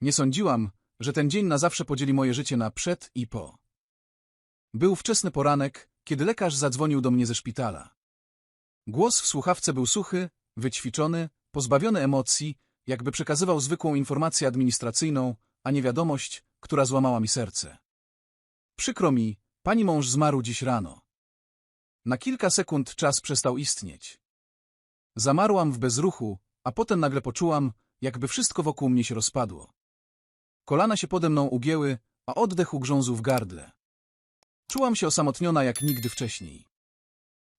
Nie sądziłam, że ten dzień na zawsze podzieli moje życie na przed i po. Był wczesny poranek, kiedy lekarz zadzwonił do mnie ze szpitala. Głos w słuchawce był suchy, wyćwiczony, pozbawiony emocji, jakby przekazywał zwykłą informację administracyjną, a nie wiadomość, która złamała mi serce. Przykro mi, pani mąż zmarł dziś rano. Na kilka sekund czas przestał istnieć. Zamarłam w bezruchu, a potem nagle poczułam, jakby wszystko wokół mnie się rozpadło. Kolana się pode mną ugięły, a oddech ugrzązł w gardle. Czułam się osamotniona jak nigdy wcześniej.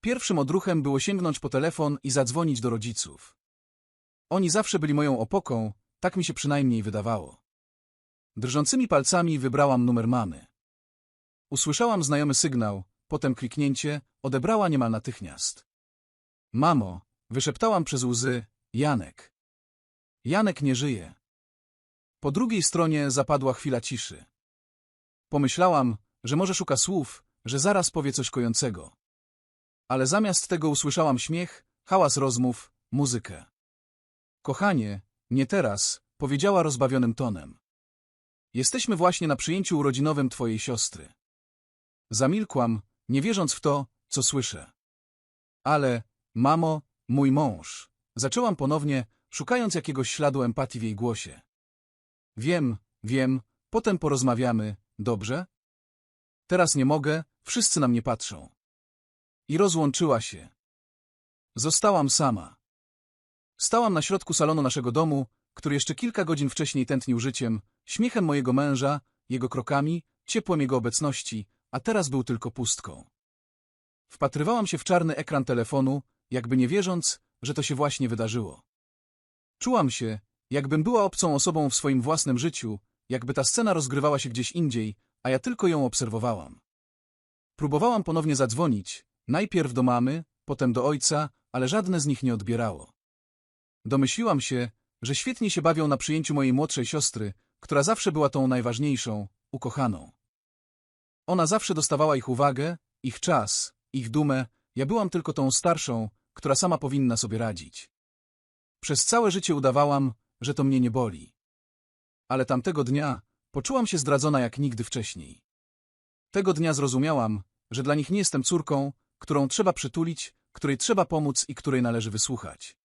Pierwszym odruchem było sięgnąć po telefon i zadzwonić do rodziców. Oni zawsze byli moją opoką, tak mi się przynajmniej wydawało. Drżącymi palcami wybrałam numer mamy. Usłyszałam znajomy sygnał, potem kliknięcie, odebrała niemal natychmiast. Mamo, wyszeptałam przez łzy, Janek. Janek nie żyje. Po drugiej stronie zapadła chwila ciszy. Pomyślałam, że może szuka słów, że zaraz powie coś kojącego. Ale zamiast tego usłyszałam śmiech, hałas rozmów, muzykę. Kochanie, nie teraz, powiedziała rozbawionym tonem. Jesteśmy właśnie na przyjęciu urodzinowym twojej siostry. Zamilkłam, nie wierząc w to, co słyszę. Ale, mamo, mój mąż. Zaczęłam ponownie, szukając jakiegoś śladu empatii w jej głosie. Wiem, wiem, potem porozmawiamy, dobrze? Teraz nie mogę, wszyscy na mnie patrzą. I rozłączyła się. Zostałam sama. Stałam na środku salonu naszego domu, który jeszcze kilka godzin wcześniej tętnił życiem, śmiechem mojego męża, jego krokami, ciepłem jego obecności, a teraz był tylko pustką. Wpatrywałam się w czarny ekran telefonu, jakby nie wierząc, że to się właśnie wydarzyło. Czułam się, jakbym była obcą osobą w swoim własnym życiu, jakby ta scena rozgrywała się gdzieś indziej, a ja tylko ją obserwowałam. Próbowałam ponownie zadzwonić, najpierw do mamy, potem do ojca, ale żadne z nich nie odbierało. Domyśliłam się, że świetnie się bawią na przyjęciu mojej młodszej siostry, która zawsze była tą najważniejszą, ukochaną. Ona zawsze dostawała ich uwagę, ich czas, ich dumę, ja byłam tylko tą starszą, która sama powinna sobie radzić. Przez całe życie udawałam, że to mnie nie boli. Ale tamtego dnia poczułam się zdradzona jak nigdy wcześniej. Tego dnia zrozumiałam, że dla nich nie jestem córką, którą trzeba przytulić, której trzeba pomóc i której należy wysłuchać.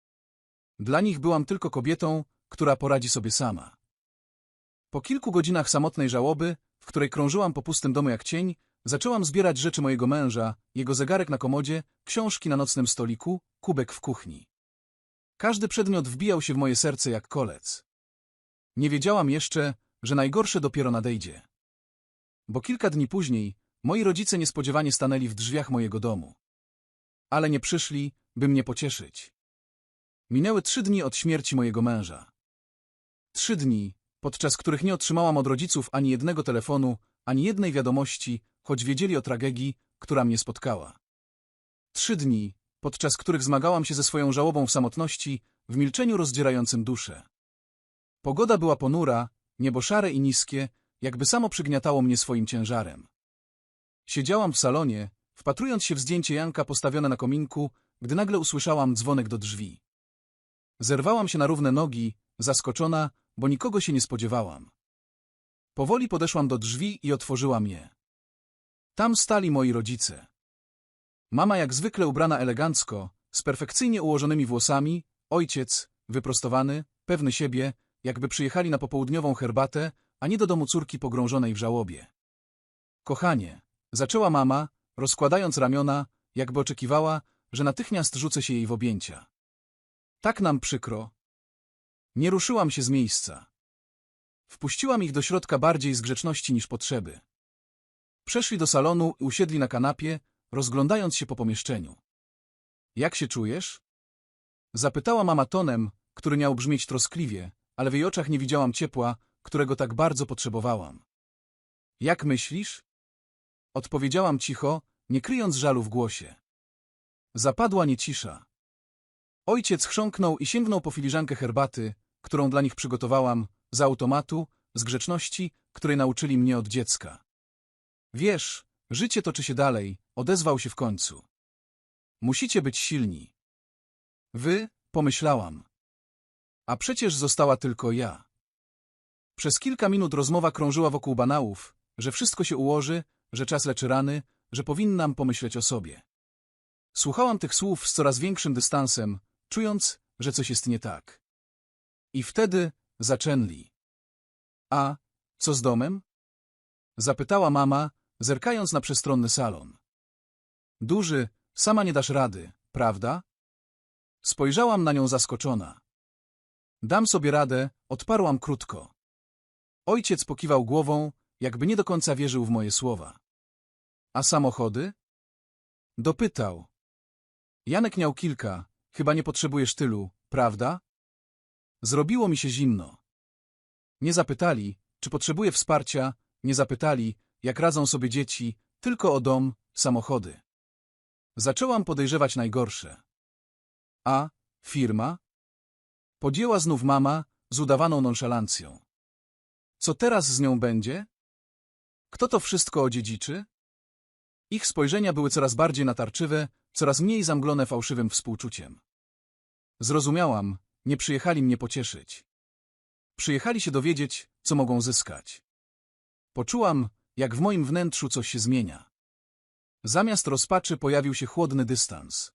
Dla nich byłam tylko kobietą, która poradzi sobie sama. Po kilku godzinach samotnej żałoby, w której krążyłam po pustym domu jak cień, zaczęłam zbierać rzeczy mojego męża, jego zegarek na komodzie, książki na nocnym stoliku, kubek w kuchni. Każdy przedmiot wbijał się w moje serce jak kolec. Nie wiedziałam jeszcze, że najgorsze dopiero nadejdzie. Bo kilka dni później moi rodzice niespodziewanie stanęli w drzwiach mojego domu. Ale nie przyszli, by mnie pocieszyć. Minęły trzy dni od śmierci mojego męża. Trzy dni, podczas których nie otrzymałam od rodziców ani jednego telefonu, ani jednej wiadomości, choć wiedzieli o tragedii, która mnie spotkała. Trzy dni, podczas których zmagałam się ze swoją żałobą w samotności, w milczeniu rozdzierającym duszę. Pogoda była ponura, niebo szare i niskie, jakby samo przygniatało mnie swoim ciężarem. Siedziałam w salonie, wpatrując się w zdjęcie Janka postawione na kominku, gdy nagle usłyszałam dzwonek do drzwi. Zerwałam się na równe nogi, zaskoczona, bo nikogo się nie spodziewałam. Powoli podeszłam do drzwi i otworzyłam je. Tam stali moi rodzice. Mama jak zwykle ubrana elegancko, z perfekcyjnie ułożonymi włosami, ojciec, wyprostowany, pewny siebie, jakby przyjechali na popołudniową herbatę, a nie do domu córki pogrążonej w żałobie. Kochanie, zaczęła mama, rozkładając ramiona, jakby oczekiwała, że natychmiast rzucę się jej w objęcia. Tak nam przykro. Nie ruszyłam się z miejsca. Wpuściłam ich do środka bardziej z grzeczności niż potrzeby. Przeszli do salonu i usiedli na kanapie, rozglądając się po pomieszczeniu. Jak się czujesz? Zapytała mama tonem, który miał brzmieć troskliwie, ale w jej oczach nie widziałam ciepła, którego tak bardzo potrzebowałam. Jak myślisz? Odpowiedziałam cicho, nie kryjąc żalu w głosie. Zapadła niecisza. Ojciec chrząknął i sięgnął po filiżankę herbaty, którą dla nich przygotowałam, z automatu, z grzeczności, której nauczyli mnie od dziecka. Wiesz, życie toczy się dalej, odezwał się w końcu. Musicie być silni. Wy, pomyślałam. A przecież została tylko ja. Przez kilka minut rozmowa krążyła wokół banałów, że wszystko się ułoży, że czas leczy rany, że powinnam pomyśleć o sobie. Słuchałam tych słów z coraz większym dystansem, czując, że coś jest nie tak. I wtedy zaczęli. A co z domem? Zapytała mama, zerkając na przestronny salon. Duży, sama nie dasz rady, prawda? Spojrzałam na nią zaskoczona. Dam sobie radę, odparłam krótko. Ojciec pokiwał głową, jakby nie do końca wierzył w moje słowa. A samochody? Dopytał. Janek miał kilka, chyba nie potrzebujesz tylu, prawda? Zrobiło mi się zimno. Nie zapytali, czy potrzebuję wsparcia, nie zapytali, jak radzą sobie dzieci, tylko o dom, samochody. Zaczęłam podejrzewać najgorsze. A, firma? Podjęła znów mama z udawaną nonszalancją. Co teraz z nią będzie? Kto to wszystko odziedziczy? Ich spojrzenia były coraz bardziej natarczywe, coraz mniej zamglone fałszywym współczuciem. Zrozumiałam, nie przyjechali mnie pocieszyć. Przyjechali się dowiedzieć, co mogą zyskać. Poczułam, jak w moim wnętrzu coś się zmienia. Zamiast rozpaczy pojawił się chłodny dystans.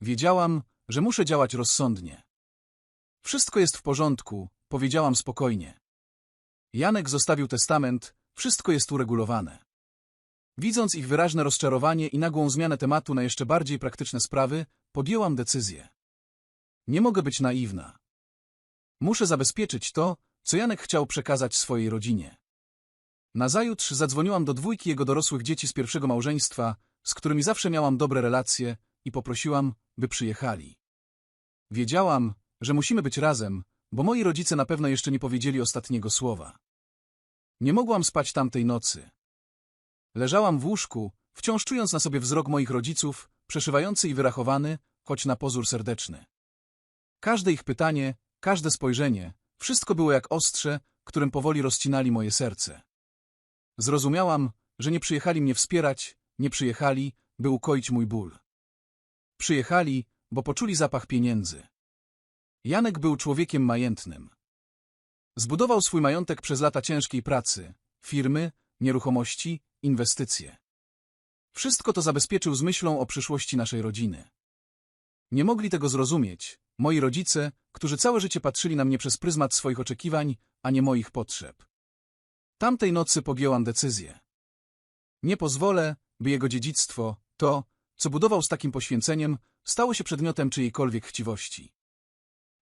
Wiedziałam, że muszę działać rozsądnie. Wszystko jest w porządku, powiedziałam spokojnie. Janek zostawił testament, wszystko jest uregulowane. Widząc ich wyraźne rozczarowanie i nagłą zmianę tematu na jeszcze bardziej praktyczne sprawy, podjęłam decyzję. Nie mogę być naiwna. Muszę zabezpieczyć to, co Janek chciał przekazać swojej rodzinie. Nazajutrz zadzwoniłam do dwójki jego dorosłych dzieci z pierwszego małżeństwa, z którymi zawsze miałam dobre relacje i poprosiłam, by przyjechali. Wiedziałam, że musimy być razem, bo moi rodzice na pewno jeszcze nie powiedzieli ostatniego słowa. Nie mogłam spać tamtej nocy. Leżałam w łóżku, wciąż czując na sobie wzrok moich rodziców, przeszywający i wyrachowany, choć na pozór serdeczny. Każde ich pytanie, każde spojrzenie, wszystko było jak ostrze, którym powoli rozcinali moje serce. Zrozumiałam, że nie przyjechali mnie wspierać, nie przyjechali, by ukoić mój ból. Przyjechali, bo poczuli zapach pieniędzy. Janek był człowiekiem majętnym. Zbudował swój majątek przez lata ciężkiej pracy, firmy, nieruchomości, inwestycje. Wszystko to zabezpieczył z myślą o przyszłości naszej rodziny. Nie mogli tego zrozumieć, moi rodzice, którzy całe życie patrzyli na mnie przez pryzmat swoich oczekiwań, a nie moich potrzeb. Tamtej nocy podjęłam decyzję. Nie pozwolę, by jego dziedzictwo, to, co budował z takim poświęceniem, stało się przedmiotem czyjejkolwiek chciwości.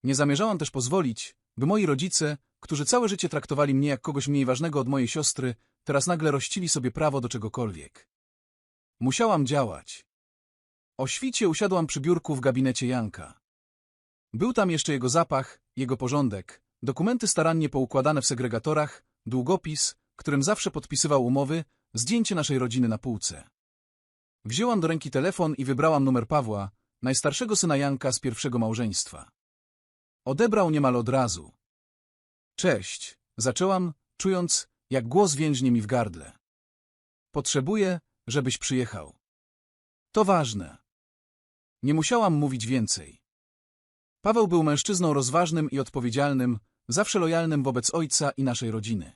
Nie zamierzałam też pozwolić, by moi rodzice, którzy całe życie traktowali mnie jak kogoś mniej ważnego od mojej siostry, teraz nagle rościli sobie prawo do czegokolwiek. Musiałam działać. O świcie usiadłam przy biurku w gabinecie Janka. Był tam jeszcze jego zapach, jego porządek, dokumenty starannie poukładane w segregatorach, długopis, którym zawsze podpisywał umowy, zdjęcie naszej rodziny na półce. Wzięłam do ręki telefon i wybrałam numer Pawła, najstarszego syna Janka z pierwszego małżeństwa. Odebrał niemal od razu. Cześć, zaczęłam, czując, jak głos więźnie mi w gardle. Potrzebuję, żebyś przyjechał. To ważne. Nie musiałam mówić więcej. Paweł był mężczyzną rozważnym i odpowiedzialnym, zawsze lojalnym wobec ojca i naszej rodziny.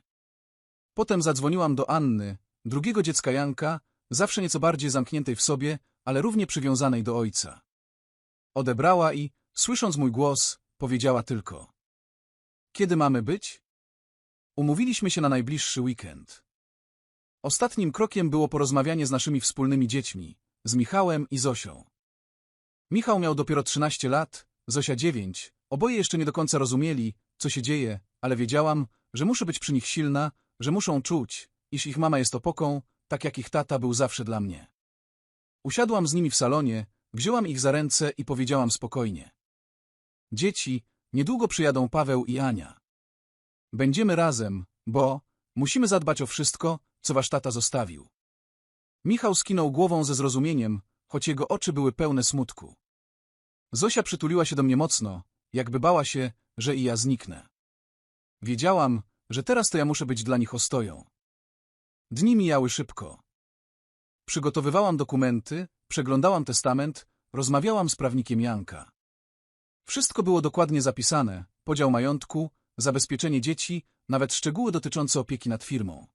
Potem zadzwoniłam do Anny, drugiego dziecka Janka, zawsze nieco bardziej zamkniętej w sobie, ale równie przywiązanej do ojca. Odebrała i, słysząc mój głos, powiedziała tylko. Kiedy mamy być? Umówiliśmy się na najbliższy weekend. Ostatnim krokiem było porozmawianie z naszymi wspólnymi dziećmi, z Michałem i Zosią. Michał miał dopiero 13 lat, Zosia 9, oboje jeszcze nie do końca rozumieli, co się dzieje, ale wiedziałam, że muszę być przy nich silna, że muszą czuć, iż ich mama jest opoką, tak jak ich tata był zawsze dla mnie. Usiadłam z nimi w salonie, wzięłam ich za ręce i powiedziałam spokojnie. Dzieci, niedługo przyjadą Paweł i Ania. Będziemy razem, bo musimy zadbać o wszystko, co wasz tata zostawił. Michał skinął głową ze zrozumieniem, choć jego oczy były pełne smutku. Zosia przytuliła się do mnie mocno, jakby bała się, że i ja zniknę. Wiedziałam, że teraz to ja muszę być dla nich ostoją. Dni mijały szybko. Przygotowywałam dokumenty, przeglądałam testament, rozmawiałam z prawnikiem Janka. Wszystko było dokładnie zapisane, podział majątku, zabezpieczenie dzieci, nawet szczegóły dotyczące opieki nad firmą.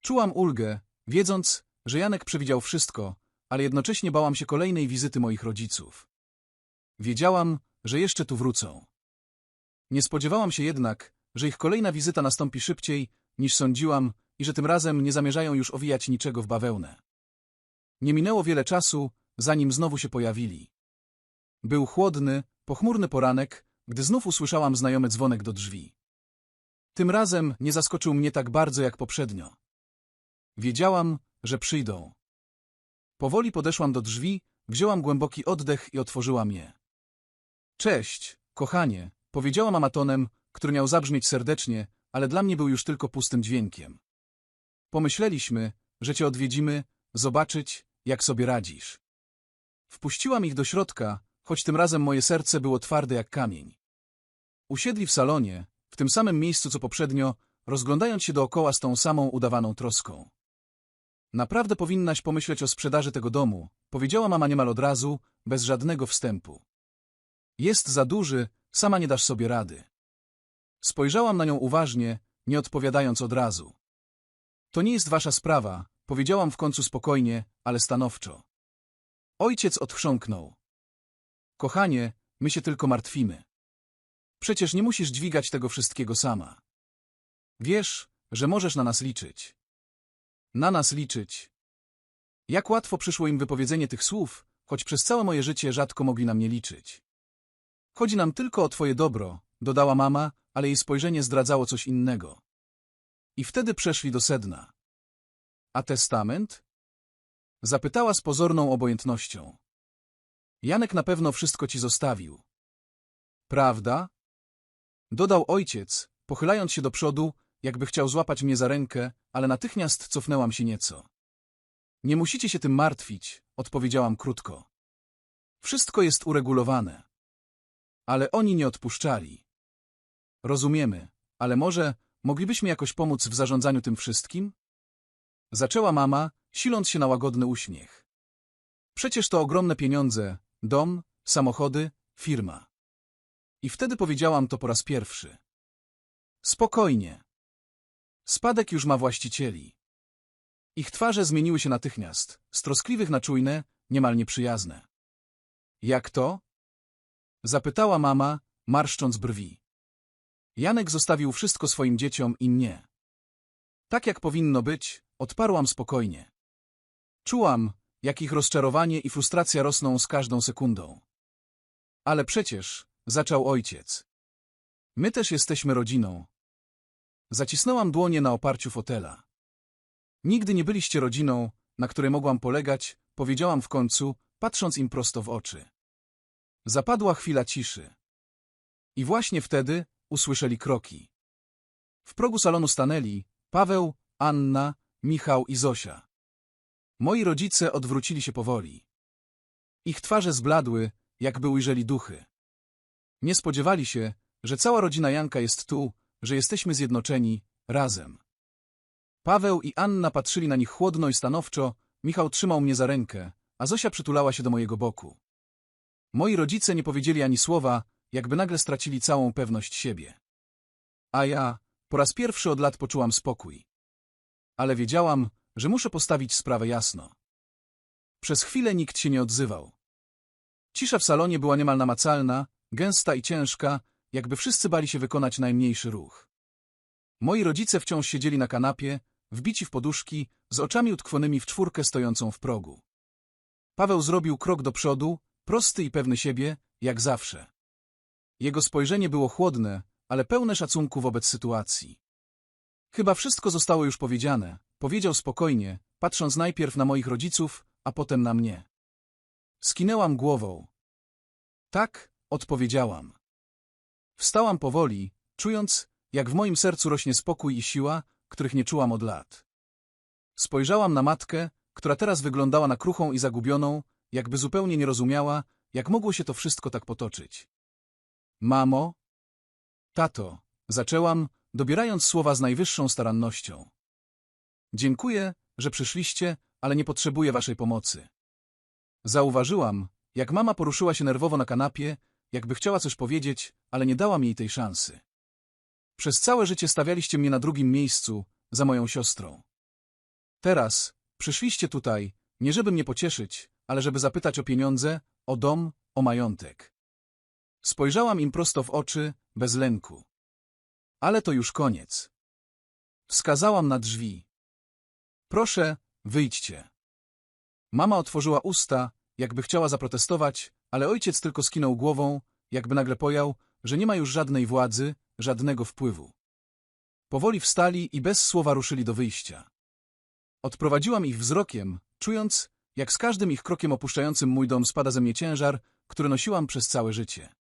Czułam ulgę, wiedząc, że Janek przewidział wszystko, ale jednocześnie bałam się kolejnej wizyty moich rodziców. Wiedziałam, że jeszcze tu wrócą. Nie spodziewałam się jednak, że ich kolejna wizyta nastąpi szybciej, niż sądziłam i że tym razem nie zamierzają już owijać niczego w bawełnę. Nie minęło wiele czasu, zanim znowu się pojawili. Był chłodny, pochmurny poranek, gdy znów usłyszałam znajomy dzwonek do drzwi. Tym razem nie zaskoczył mnie tak bardzo jak poprzednio. Wiedziałam, że przyjdą. Powoli podeszłam do drzwi, wzięłam głęboki oddech i otworzyłam je. Cześć, kochanie, powiedziałam amatonem, który miał zabrzmieć serdecznie, ale dla mnie był już tylko pustym dźwiękiem. Pomyśleliśmy, że cię odwiedzimy, zobaczyć, jak sobie radzisz. Wpuściłam ich do środka, choć tym razem moje serce było twarde jak kamień. Usiedli w salonie, w tym samym miejscu co poprzednio, rozglądając się dookoła z tą samą udawaną troską. Naprawdę powinnaś pomyśleć o sprzedaży tego domu, powiedziała mama niemal od razu, bez żadnego wstępu. Jest za duży, sama nie dasz sobie rady. Spojrzałam na nią uważnie, nie odpowiadając od razu. To nie jest wasza sprawa, powiedziałam w końcu spokojnie, ale stanowczo. Ojciec odchrząknął. Kochanie, my się tylko martwimy. Przecież nie musisz dźwigać tego wszystkiego sama. Wiesz, że możesz na nas liczyć. Na nas liczyć. Jak łatwo przyszło im wypowiedzenie tych słów, choć przez całe moje życie rzadko mogli na mnie liczyć. Chodzi nam tylko o twoje dobro, dodała mama, ale jej spojrzenie zdradzało coś innego. I wtedy przeszli do sedna. A testament? Zapytała z pozorną obojętnością. Janek na pewno wszystko ci zostawił. Prawda? Dodał ojciec, pochylając się do przodu, jakby chciał złapać mnie za rękę, ale natychmiast cofnęłam się nieco. Nie musicie się tym martwić, odpowiedziałam krótko. Wszystko jest uregulowane. Ale oni nie odpuszczali. Rozumiemy, ale może moglibyśmy jakoś pomóc w zarządzaniu tym wszystkim? Zaczęła mama, siląc się na łagodny uśmiech. Przecież to ogromne pieniądze, dom, samochody, firma. I wtedy powiedziałam to po raz pierwszy. Spokojnie. Spadek już ma właścicieli. Ich twarze zmieniły się natychmiast, z troskliwych na czujne, niemal nieprzyjazne. Jak to? Zapytała mama, marszcząc brwi. Janek zostawił wszystko swoim dzieciom i mnie. Tak jak powinno być, odparłam spokojnie. Czułam, jak ich rozczarowanie i frustracja rosną z każdą sekundą. Ale przecież, zaczął ojciec. My też jesteśmy rodziną. Zacisnęłam dłonie na oparciu fotela. Nigdy nie byliście rodziną, na której mogłam polegać, powiedziałam w końcu, patrząc im prosto w oczy. Zapadła chwila ciszy. I właśnie wtedy usłyszeli kroki. W progu salonu stanęli Paweł, Anna, Michał i Zosia. Moi rodzice odwrócili się powoli. Ich twarze zbladły, jakby ujrzeli duchy. Nie spodziewali się, że cała rodzina Janka jest tu, że jesteśmy zjednoczeni, razem. Paweł i Anna patrzyli na nich chłodno i stanowczo, Michał trzymał mnie za rękę, a Zosia przytulała się do mojego boku. Moi rodzice nie powiedzieli ani słowa, jakby nagle stracili całą pewność siebie. A ja po raz pierwszy od lat poczułam spokój. Ale wiedziałam, że muszę postawić sprawę jasno. Przez chwilę nikt się nie odzywał. Cisza w salonie była niemal namacalna, gęsta i ciężka, jakby wszyscy bali się wykonać najmniejszy ruch. Moi rodzice wciąż siedzieli na kanapie, wbici w poduszki, z oczami utkwionymi w czwórkę stojącą w progu. Paweł zrobił krok do przodu, prosty i pewny siebie, jak zawsze. Jego spojrzenie było chłodne, ale pełne szacunku wobec sytuacji. Chyba wszystko zostało już powiedziane, powiedział spokojnie, patrząc najpierw na moich rodziców, a potem na mnie. Skinęłam głową. Tak, odpowiedziałam. Wstałam powoli, czując, jak w moim sercu rośnie spokój i siła, których nie czułam od lat. Spojrzałam na matkę, która teraz wyglądała na kruchą i zagubioną, jakby zupełnie nie rozumiała, jak mogło się to wszystko tak potoczyć. Mamo? Tato, zaczęłam, dobierając słowa z najwyższą starannością. Dziękuję, że przyszliście, ale nie potrzebuję waszej pomocy. Zauważyłam, jak mama poruszyła się nerwowo na kanapie, jakby chciała coś powiedzieć, ale nie dałam jej tej szansy. Przez całe życie stawialiście mnie na drugim miejscu, za moją siostrą. Teraz przyszliście tutaj, nie żeby mnie pocieszyć, ale żeby zapytać o pieniądze, o dom, o majątek. Spojrzałam im prosto w oczy, bez lęku. Ale to już koniec. Wskazałam na drzwi. Proszę, wyjdźcie. Mama otworzyła usta, jakby chciała zaprotestować, ale ojciec tylko skinął głową, jakby nagle pojął, że nie ma już żadnej władzy, żadnego wpływu. Powoli wstali i bez słowa ruszyli do wyjścia. Odprowadziłam ich wzrokiem, czując, jak z każdym ich krokiem opuszczającym mój dom spada ze mnie ciężar, który nosiłam przez całe życie.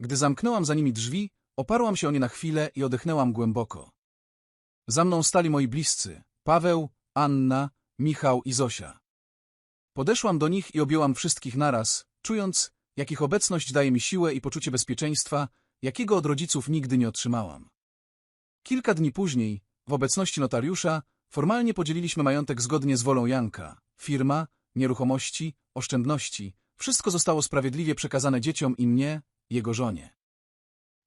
Gdy zamknęłam za nimi drzwi, oparłam się o nie na chwilę i odetchnęłam głęboko. Za mną stali moi bliscy, Paweł, Anna, Michał i Zosia. Podeszłam do nich i objęłam wszystkich naraz, czując, jak ich obecność daje mi siłę i poczucie bezpieczeństwa, jakiego od rodziców nigdy nie otrzymałam. Kilka dni później, w obecności notariusza, formalnie podzieliliśmy majątek zgodnie z wolą Janka. Firma, nieruchomości, oszczędności, wszystko zostało sprawiedliwie przekazane dzieciom i mnie, jego żonie.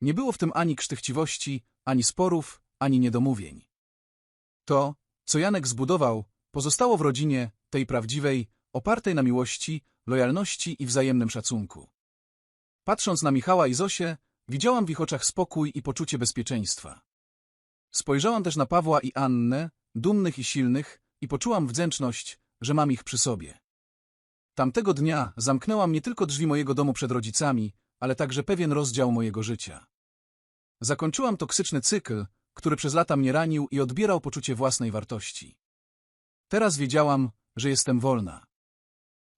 Nie było w tym ani krztychciwości, ani sporów, ani niedomówień. To, co Janek zbudował, pozostało w rodzinie, tej prawdziwej, opartej na miłości, lojalności i wzajemnym szacunku. Patrząc na Michała i Zosię, widziałam w ich oczach spokój i poczucie bezpieczeństwa. Spojrzałam też na Pawła i Annę, dumnych i silnych, i poczułam wdzięczność, że mam ich przy sobie. Tamtego dnia zamknęłam nie tylko drzwi mojego domu przed rodzicami, ale także pewien rozdział mojego życia. Zakończyłam toksyczny cykl, który przez lata mnie ranił i odbierał poczucie własnej wartości. Teraz wiedziałam, że jestem wolna.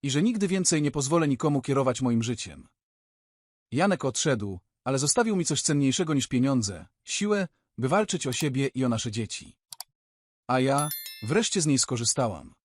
I że nigdy więcej nie pozwolę nikomu kierować moim życiem. Janek odszedł, ale zostawił mi coś cenniejszego niż pieniądze, siłę, by walczyć o siebie i o nasze dzieci. A ja wreszcie z niej skorzystałam.